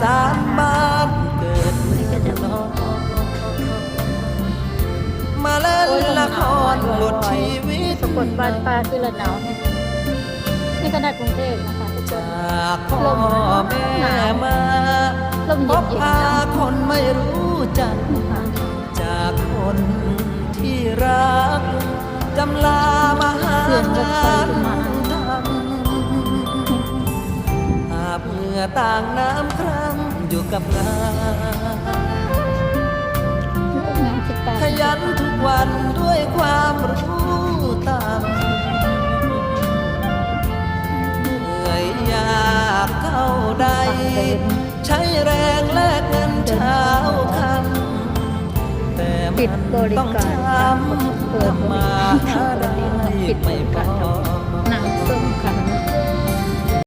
สานบ้านเกิดเมืองมาเล่นละครบทชีวิตสะกดบ้านป้าคือละหนาวนี่ขนาดกรุงเทพนะคะทุกคนจากพ่อแม่มาพบพาคนไม่รู้จักจากคนที่รักจำลา งื่อต่างน้ำครั้งอยู่กับงานขยันทุกวันด้วยความรู้ตามเหนื่อยยากเท่าใด ใช้แรงแลกเงินเช้าคำแต่ปิดบริต้องการช้ำเปิดบริทำมาได้ไม่พการอหนังส้มค่ะ